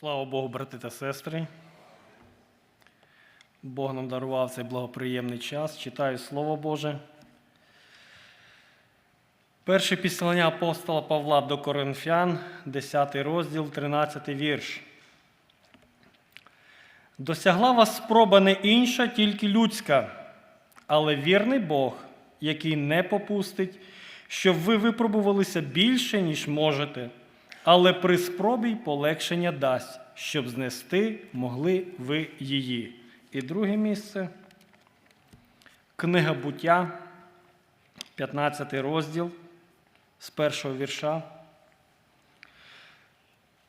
Слава Богу, брати та сестри. Бог нам дарував цей благоприємний час. Читаю Слово Боже. Перше післання апостола Павла до Коринфян, 10 розділ, 13 вірш. Досягла вас спроба не інша, тільки людська, але вірний Бог, який не попустить, щоб ви випробувалися більше, ніж можете, але при спробі полегшення дасть, щоб знести могли ви її. І друге місце. Книга буття, 15 розділ з першого вірша.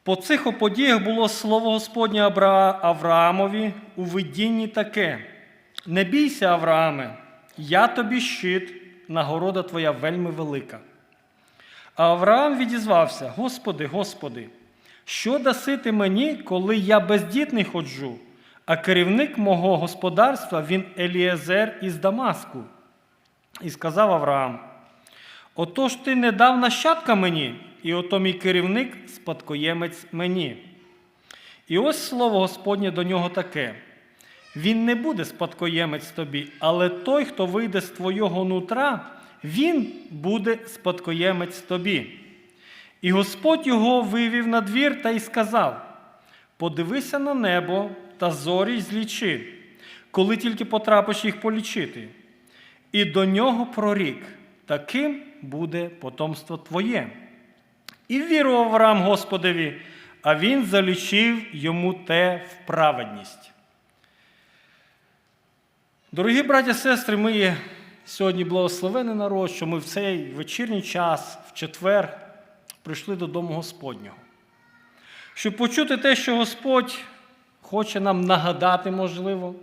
По цих подіях було слово Господнє Авра- Авраамові у видінні таке: Не бійся, Аврааме, я тобі щит, нагорода твоя вельми велика. А Авраам відізвався: Господи, Господи, що даси ти мені, коли я бездітний ходжу, а керівник мого господарства він Еліезер із Дамаску. І сказав Авраам: Отож ти не дав нащадка мені, і ото мій керівник спадкоємець мені. І ось слово Господнє до нього таке: Він не буде спадкоємець тобі, але той, хто вийде з твого нутра, він буде спадкоємець тобі. І Господь його вивів на двір та й сказав: Подивися на небо та зорі злічи, коли тільки потрапиш їх полічити. І до нього прорік, таким буде потомство твоє. І вірував Авраам Господові, а він залічив йому те в праведність. Дорогі браті сестри, ми сьогодні благословений народ, що ми в цей вечірній час, в четвер, прийшли до Дому Господнього. Щоб почути те, що Господь хоче нам нагадати, можливо,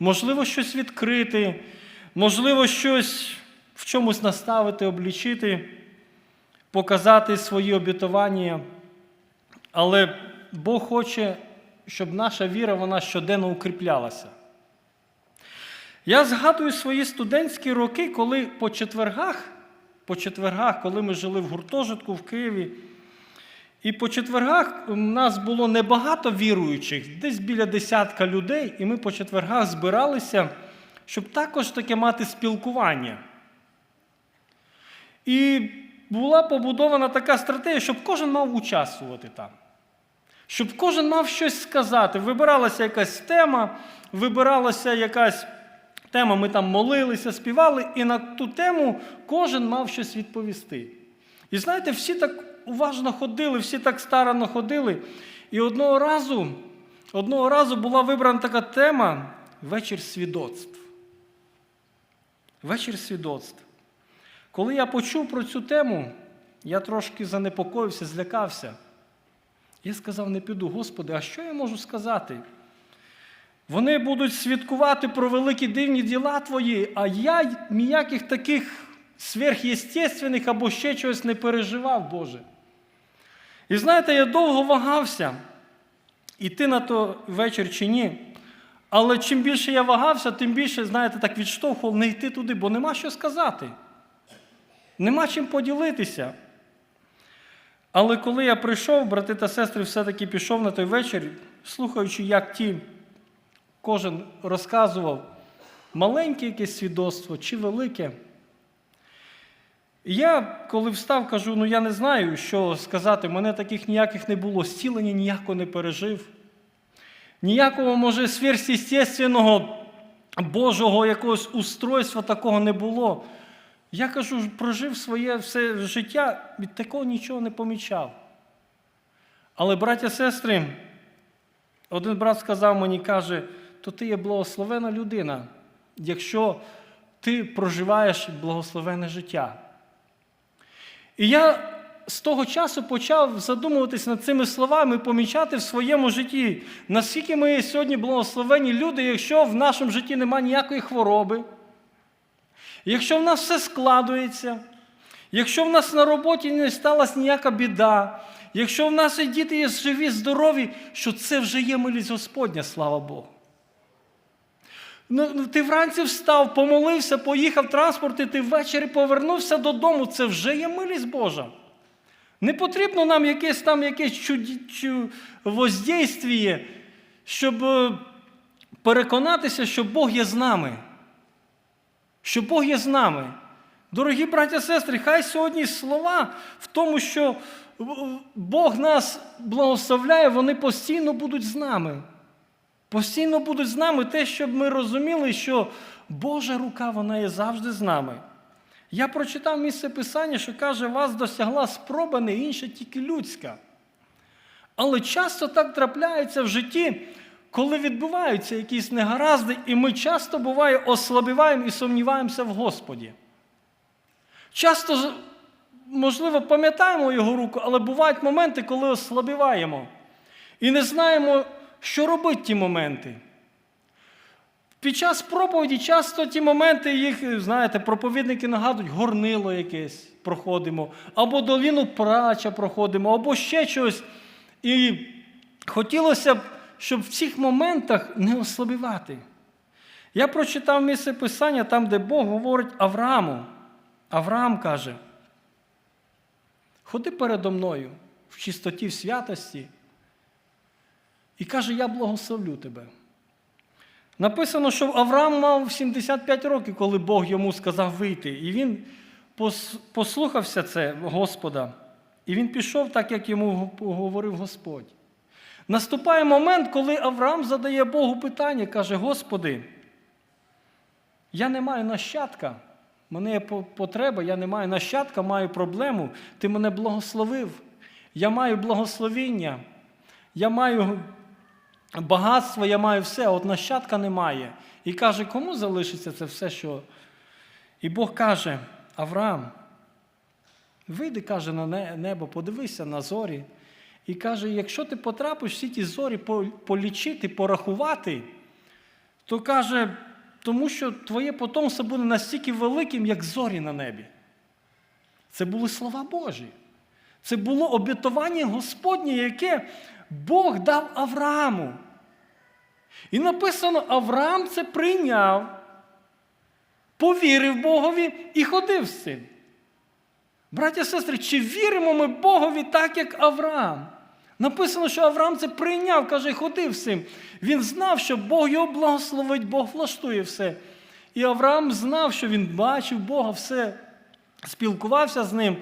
можливо, щось відкрити, можливо, щось в чомусь наставити, облічити, показати свої обітування. Але Бог хоче, щоб наша віра вона щоденно укріплялася. Я згадую свої студентські роки, коли по четвергах, по четвергах, коли ми жили в гуртожитку в Києві, і по четвергах у нас було небагато віруючих, десь біля десятка людей, і ми по четвергах збиралися, щоб також таке мати спілкування. І була побудована така стратегія, щоб кожен мав участвувати там. Щоб кожен мав щось сказати. Вибиралася якась тема, вибиралася якась тема, ми там молилися, співали, і на ту тему кожен мав щось відповісти. І знаєте, всі так уважно ходили, всі так старанно ходили. І одного разу, одного разу була вибрана така тема вечір свідоцтв. Вечір свідоцтв. Коли я почув про цю тему, я трошки занепокоївся, злякався. Я сказав, не піду, Господи, а що я можу сказати? Вони будуть свідкувати про великі дивні діла Твої, а я ніяких таких сверхъєстественних або ще чогось не переживав, Боже. І знаєте, я довго вагався, іти на той вечір чи ні. Але чим більше я вагався, тим більше, знаєте, так відштовхував не йти туди, бо нема що сказати. Нема чим поділитися. Але коли я прийшов, брати та сестри, все-таки пішов на той вечір, слухаючи, як ті, кожен розказував маленьке якесь свідоцтво чи велике. І я, коли встав, кажу, ну я не знаю, що сказати, мене таких ніяких не було, зцілення ніякого не пережив. Ніякого, може, сверхъестественного Божого якогось устройства такого не було. Я кажу, прожив своє все життя, від такого нічого не помічав. Але, браття сестри, один брат сказав мені, каже, то ти є благословена людина, якщо ти проживаєш благословене життя. І я з того часу почав задумуватись над цими словами, помічати в своєму житті, наскільки ми сьогодні благословені люди, якщо в нашому житті немає ніякої хвороби. Якщо в нас все складується, якщо в нас на роботі не сталася ніяка біда, якщо в нас і діти є живі, здорові, що це вже є милість Господня, слава Богу. Ну, ти вранці встав, помолився, поїхав транспорт, і ти ввечері повернувся додому. Це вже є милість Божа. Не потрібно нам якесь там якесь чуді, воздействіє, щоб е, переконатися, що Бог є з нами. Що Бог є з нами. Дорогі браття сестри, хай сьогодні слова в тому, що Бог нас благословляє, вони постійно будуть з нами. Постійно будуть з нами те, щоб ми розуміли, що Божа рука вона є завжди з нами. Я прочитав місце Писання, що каже, вас досягла спроба не інша, тільки людська. Але часто так трапляється в житті, коли відбуваються якісь негаразди, і ми часто буває ослабіваємо і сумніваємося в Господі. Часто, можливо, пам'ятаємо його руку, але бувають моменти, коли ослабіваємо. І не знаємо, що робити ті моменти. Під час проповіді часто ті моменти, їх, знаєте, проповідники нагадують, горнило якесь проходимо, або доліну прача проходимо, або ще щось. І хотілося б, щоб в цих моментах не ослабівати. Я прочитав місце Писання там, де Бог говорить Аврааму. Авраам каже: ходи передо мною в чистоті, в святості. І каже, я благословлю тебе. Написано, що Авраам мав 75 років, коли Бог йому сказав вийти. І він послухався це Господа. І він пішов так, як йому говорив Господь. Наступає момент, коли Авраам задає Богу питання, каже: Господи, я не маю нащадка, мене є потреба, я не маю нащадка, маю проблему. Ти мене благословив. Я маю благословіння, я маю багатство, я маю все, а от нащадка немає. І каже, кому залишиться це все, що. І Бог каже, Авраам, вийди, каже, на небо, подивися на зорі. І каже, якщо ти потрапиш всі ті зорі полічити, порахувати, то каже, тому що твоє потомство буде настільки великим, як зорі на небі. Це були слова Божі. Це було обітування Господнє, яке Бог дав Аврааму. І написано, Авраам це прийняв, повірив Богові і ходив з цим. Браття і сестри, чи віримо ми Богові так, як Авраам? Написано, що Авраам це прийняв, каже, ходив з цим. Він знав, що Бог його благословить, Бог влаштує все. І Авраам знав, що він бачив Бога, все, спілкувався з ним,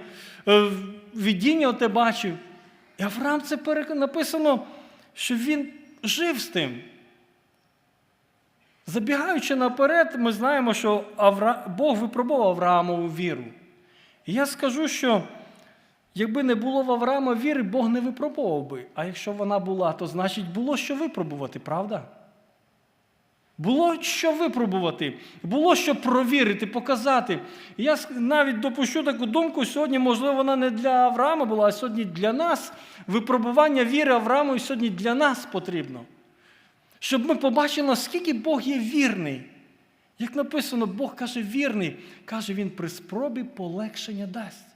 е, видіння те бачив. І Авраам це написано, що він жив з тим. Забігаючи наперед, ми знаємо, що Авра... Бог випробував Авраамову віру. І я скажу, що якби не було в Авраама віри, Бог не випробував би. А якщо вона була, то значить було що випробувати, правда? Було що випробувати, було що провірити, показати. Я навіть допущу таку думку, сьогодні, можливо, вона не для Авраама була, а сьогодні для нас. Випробування віри Аврааму сьогодні для нас потрібно. Щоб ми побачили, наскільки Бог є вірний. Як написано, Бог каже вірний, каже Він при спробі полегшення дасть.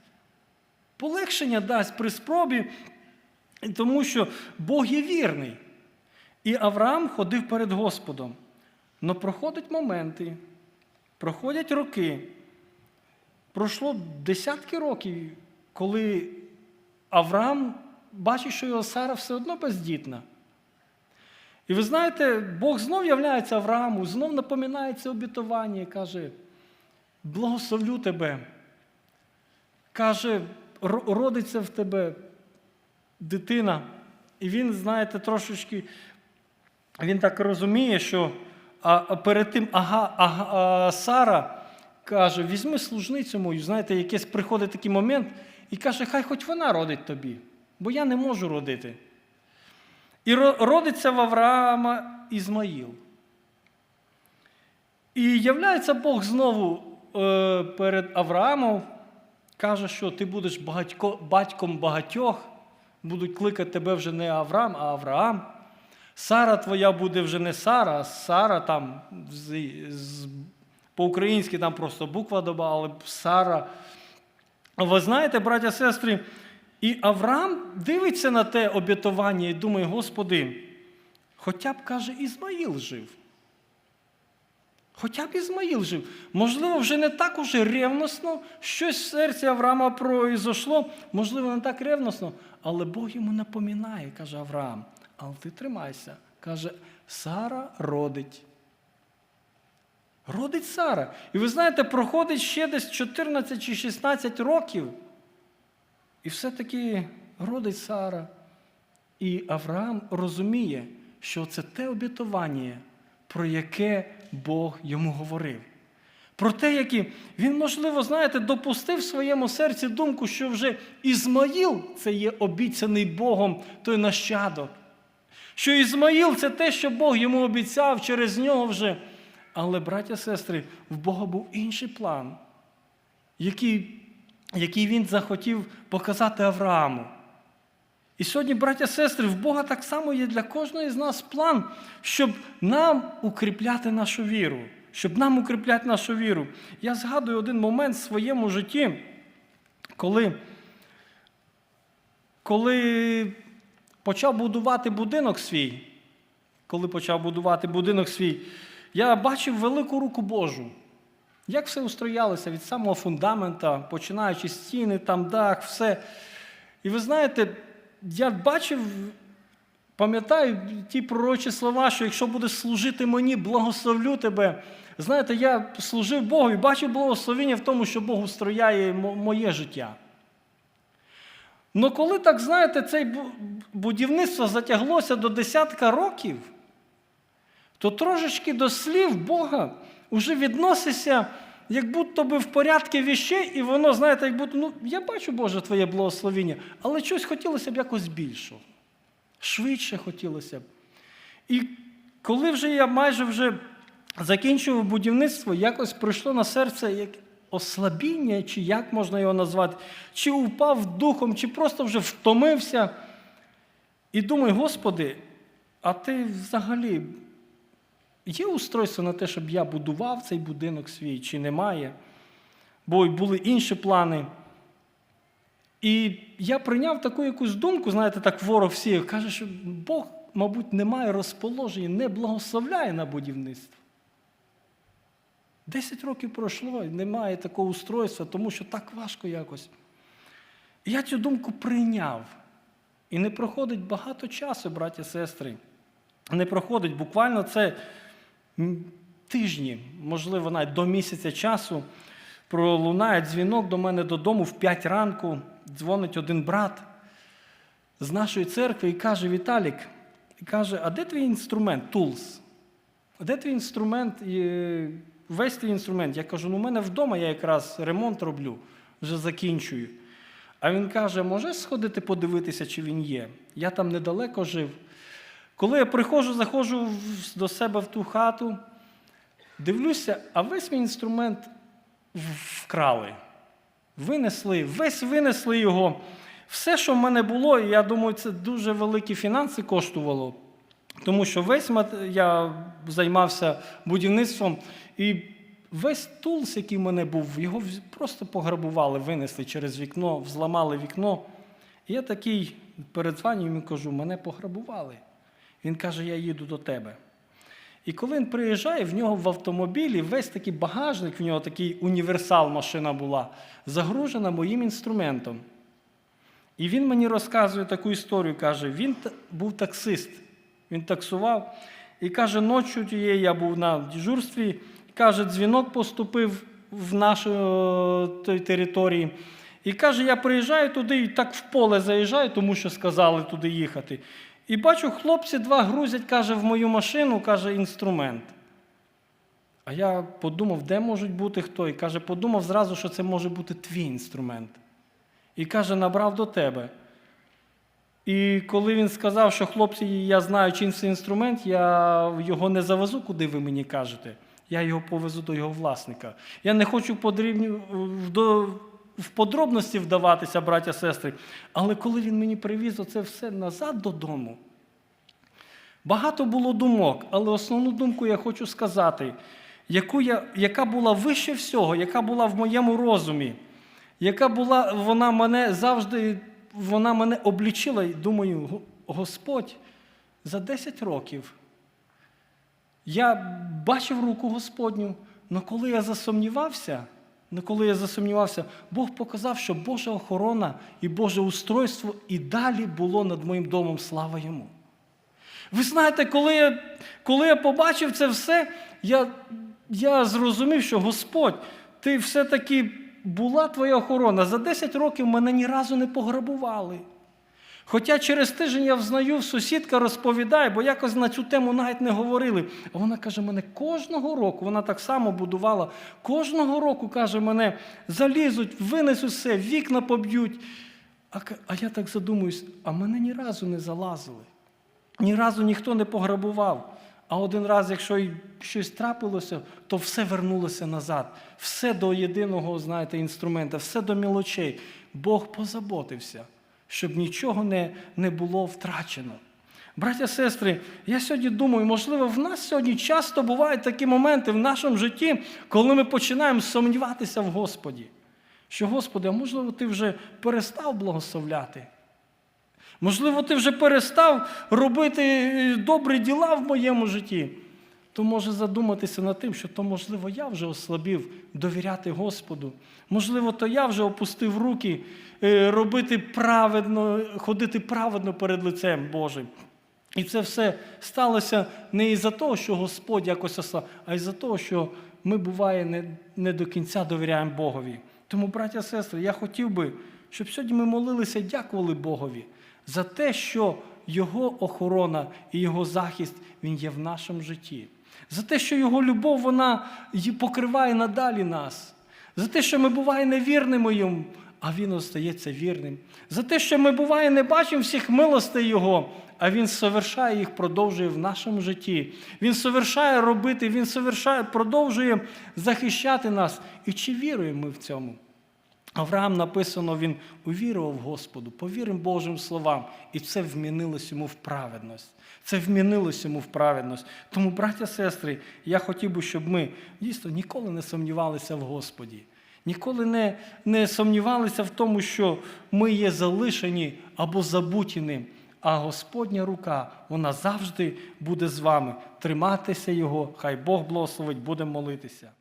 Полегшення дасть при спробі, тому що Бог є вірний. І Авраам ходив перед Господом. Но проходять моменти, проходять роки. Пройшло десятки років, коли Авраам бачить, що його Сара все одно бездітна. І ви знаєте, Бог знов являється Аврааму, знов напоминає це обітування і каже: благословлю тебе. Каже, родиться в тебе дитина. І він, знаєте, трошечки, він так розуміє, що а перед тим ага, ага, Сара каже: візьми служницю мою, знаєте, якийсь приходить такий момент і каже, хай хоч вона родить тобі, бо я не можу родити. І родиться в Авраама Ізмаїл. І являється Бог знову е, перед Авраамом, каже, що ти будеш батьком багатьох, будуть кликати тебе вже не Авраам, а Авраам. Сара твоя буде вже не Сара, а Сара там по-українськи там просто буква доба, але Сара. Ви знаєте, браття сестри, і Авраам дивиться на те обітування і думає, Господи, хоча б, каже, Ізмаїл жив. Хоча б Ізмаїл жив. Можливо, вже не так уже ревносно, щось в серці Авраама произошло, можливо, не так ревносно, але Бог йому напоминає, каже Авраам, але ти тримайся. Каже, Сара родить. Родить Сара. І ви знаєте, проходить ще десь 14 чи 16 років. І все-таки родить Сара. І Авраам розуміє, що це те обітування, про яке Бог йому говорив. Про те, які він, можливо, знаєте, допустив в своєму серці думку, що вже Ізмаїл це є обіцяний Богом той нащадок. Що Ізмаїл це те, що Бог йому обіцяв через нього вже. Але, браття сестри, в Бога був інший план, який, який він захотів показати Аврааму. І сьогодні, браття сестри, в Бога так само є для кожного з нас план, щоб нам укріпляти нашу віру. Щоб нам укріпляти нашу віру. Я згадую один момент в своєму житті, коли, коли почав будувати будинок свій, коли почав будувати будинок свій, я бачив велику руку Божу. Як все устроялося від самого фундамента, починаючи стіни, там дах, все. І ви знаєте, я бачив, пам'ятаю ті пророчі слова, що якщо будеш служити мені, благословлю тебе. Знаєте, я служив Богу і бачив благословення в тому, що Бог устрояє моє життя. Ну коли так, знаєте, це будівництво затяглося до десятка років, то трошечки до слів Бога вже відноситься, як будто би в порядку віщей, і воно, знаєте, як будто, ну, я бачу, Боже, Твоє благословіння, але щось хотілося б якось більшого. Швидше хотілося б. І коли вже я майже вже закінчував будівництво, якось прийшло на серце ослабіння, чи як можна його назвати, чи упав духом, чи просто вже втомився. І думаю, Господи, а ти взагалі є устройство на те, щоб я будував цей будинок свій, чи немає? Бо були інші плани. І я прийняв таку якусь думку, знаєте, так ворог всі, каже, що Бог, мабуть, не має розположення, не благословляє на будівництво. Десять років пройшло, і немає такого устройства, тому що так важко якось. Я цю думку прийняв. І не проходить багато часу, браті сестри. Не проходить буквально це тижні, можливо, навіть до місяця часу. Пролунає дзвінок до мене додому в 5 ранку, дзвонить один брат з нашої церкви і каже: Віталік, і каже, а де твій інструмент? Тулс? А Де твій інструмент? Весь твій інструмент. Я кажу, ну у мене вдома я якраз ремонт роблю, вже закінчую. А він каже, можеш сходити подивитися, чи він є? Я там недалеко жив. Коли я приходжу, заходжу до себе в ту хату, дивлюся, а весь мій інструмент вкрали. Винесли, весь винесли його. Все, що в мене було, і я думаю, це дуже великі фінанси коштувало. Тому що весь я займався будівництвом, і весь тулс, який в мене був, його просто пограбували, винесли через вікно, взламали вікно. І я такий передзвоню йому кажу, мене пограбували. Він каже, я їду до тебе. І коли він приїжджає, в нього в автомобілі весь такий багажник, в нього такий універсал машина була, загружена моїм інструментом. І він мені розказує таку історію, каже, він був таксист, він таксував. І каже, ночі тієї я був на дежурстві, каже, дзвінок поступив в нашу той території. І каже, я приїжджаю туди і так в поле заїжджаю, тому що сказали туди їхати. І бачу, хлопці два грузять, каже, в мою машину, каже, інструмент. А я подумав, де можуть бути хто? І каже, подумав зразу, що це може бути твій інструмент. І каже, набрав до тебе. І коли він сказав, що хлопці, я знаю, чим це інструмент, я його не завезу, куди ви мені кажете. Я його повезу до його власника. Я не хочу в подробності вдаватися, браття сестри. Але коли він мені привіз оце все назад додому, багато було думок, але основну думку я хочу сказати, яку я, яка була вище всього, яка була в моєму розумі, яка була, вона мене завжди вона мене облічила думаю, Господь за 10 років Я бачив руку Господню, але коли я засумнівався, але коли я засумнівався, Бог показав, що Божа охорона і Боже устройство і далі було над моїм домом. Слава йому. Ви знаєте, коли я, коли я побачив це все, я, я зрозумів, що Господь, ти все-таки була твоя охорона. За 10 років мене ні разу не пограбували. Хоча через тиждень я взнаю, сусідка розповідає, бо якось на цю тему навіть не говорили. А вона каже, мене кожного року, вона так само будувала, кожного року, каже, мене залізуть, винесуть все, вікна поб'ють. А, а я так задумуюсь, а мене ні разу не залазили. Ні разу ніхто не пограбував. А один раз, якщо щось трапилося, то все вернулося назад. Все до єдиного, знаєте, інструмента, все до мілочей. Бог позаботився, щоб нічого не, не було втрачено. Браття, сестри, я сьогодні думаю, можливо, в нас сьогодні часто бувають такі моменти в нашому житті, коли ми починаємо сумніватися в Господі. Що, Господи, а можливо, ти вже перестав благословляти? Можливо, ти вже перестав робити е, добрі діла в моєму житті. То може задуматися над тим, що то, можливо, я вже ослабів довіряти Господу. Можливо, то я вже опустив руки е, робити праведно, ходити праведно перед лицем Божим. І це все сталося не із-за того, що Господь якось ослаб, а із-за того, що ми, буває, не, не до кінця довіряємо Богові. Тому, браття сестри, я хотів би, щоб сьогодні ми молилися, дякували Богові за те, що Його охорона і Його захист Він є в нашому житті. За те, що Його любов вона покриває надалі нас. За те, що ми буває невірними йому, а Він остається вірним. За те, що ми буває не бачимо всіх милостей Його, а Він совершає їх, продовжує в нашому житті. Він совершає робити, Він совершає, продовжує захищати нас. І чи віруємо ми в цьому? Авраам написано, він увірував Господу, повірив Божим словам, і це вмінилось йому в праведність. Це вмінилось йому в праведність. Тому, браття, сестри, я хотів би, щоб ми дійсно ніколи не сумнівалися в Господі. Ніколи не, не сумнівалися в тому, що ми є залишені або забуті ним. А Господня рука, вона завжди буде з вами. Триматися Його, хай Бог благословить, будемо молитися.